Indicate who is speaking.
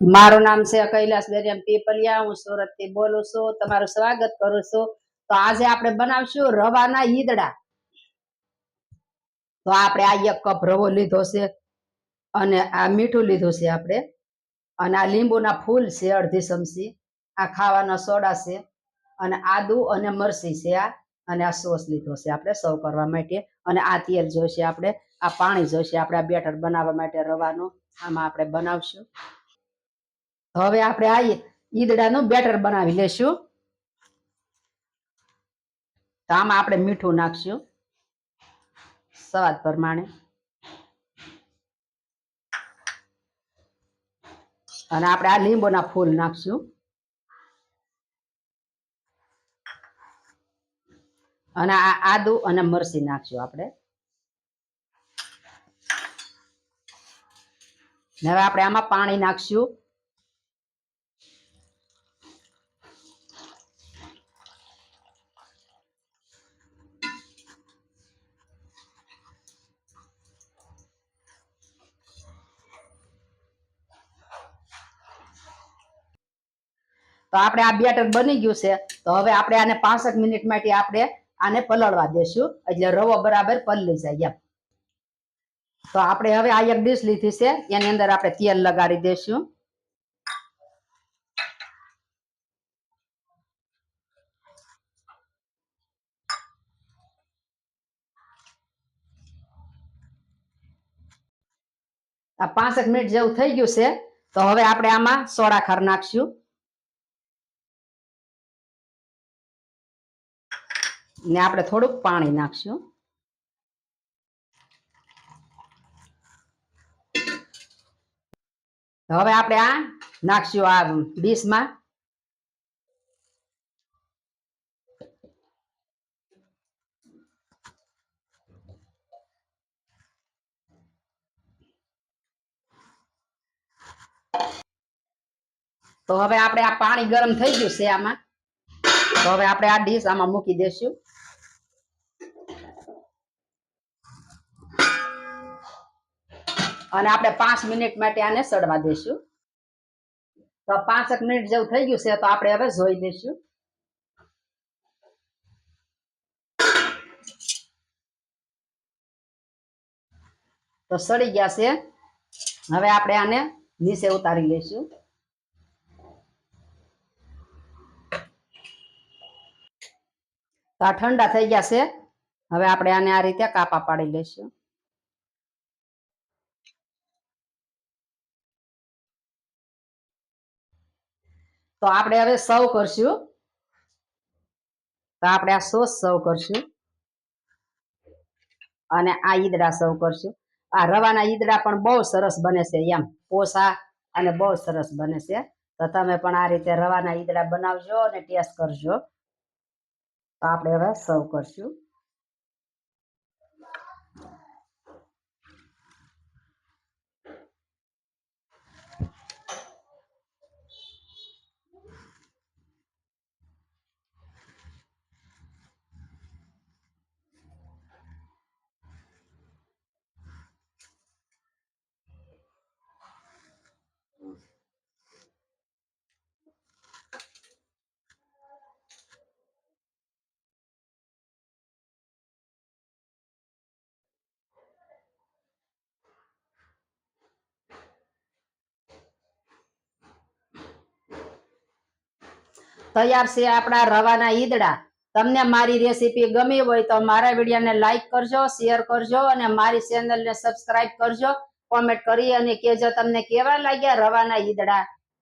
Speaker 1: મારું નામ છે કૈલાસ દરિયામ પીપલિયા, હું સુરતથી બોલું છું, તમારું સ્વાગત કરું છું. તો આજે આપણે બનાવશું રવાના ઈદડા. તો આપણે આ એક કપ રવો લીધો છે અને આ મીઠું લીધું છે આપણે. અને આ લીંબુના ફૂલ છે અડધી ચમચી. આ ખાવાના સોડા છે અને આદુ અને મરસી છે આ. અને આ સોસ લીધો છે આપણે સર્વ કરવા માટે. અને આ તેલ જોઈશે આપણે. આ પાણી જોઈશે આપણે આ બેટર બનાવવા માટે રવાનું. આમાં આપણે બનાવશું. હવે આપણે આ ઈદડાનું બેટર બનાવી લેશું. તો આમાં આપણે મીઠું નાખશું. સ્વાદ પ્રમાણે. અને આપણે આ લીંબુના ફૂલ નાખશું. અને આ આદુ અને મરસી નાખશું આપણે. હવે આપણે આમાં પાણી નાખશું. તો આપણે આ બેટર બની ગયું છે. તો હવે આપણે આને પાસઠ મિનિટ માટે આપણે આને પલળવા દેશું. એટલે રવો બરાબર પલળી જાય એમ. તો આપણે હવે આ એક ડીશ લીધી છે. એની અંદર આપણે તેલ લગાડી દેશું. આ પાંસઠ મિનિટ જેવું થઈ ગયું છે. તો હવે આપણે આમાં સોડા ખાર નાખશું. ને આપણે થોડુંક પાણી નાખશું. હવે આપણે આ નાખશું આ ડીશમાં. તો હવે આપણે આ પાણી ગરમ થઈ ગયું છે આમાં. તો હવે આપણે આ ડીશ આમાં મૂકી દેશું. અને આપણે પાંચ મિનિટ માટે આને સડવા દેશું તો પાંચક મિનિટ જેવું થઈ ગયું છે, તો આપણે હવે જોઈ લઈશું. તો સડી ગયા છે. હવે આપણે આને નીચે ઉતારી લઈશું. તો આ ઠંડા થઈ ગયા છે. હવે આપણે આને આ રીતે કાપા પાડી લઈશું. તો આપણે હવે સર્વ કરશું. તો આપણે આ સોસ સર્વ કરશું. અને આ ઈદડા સર્વ કરશું. આ રવાના ઈદડા પણ બહુ સરસ બને છે એમ. પોસા અને બહુ સરસ બને છે. તો તમે પણ આ રીતે રવાના ઈદડા બનાવજો અને ટેસ્ટ કરજો. તો આપણે હવે સર્વ કરશું. તૈયાર છે આપણા રવાના ઈદડા. તમને મારી રેસીપી ગમી હોય તો મારા વિડીયોને લાઈક કરજો, શેર કરજો અને મારી ચેનલને સબસ્ક્રાઇબ કરજો. કોમેન્ટ કરી અને કેજો તમને કેવા લાગ્યા રવાના ઈદડા.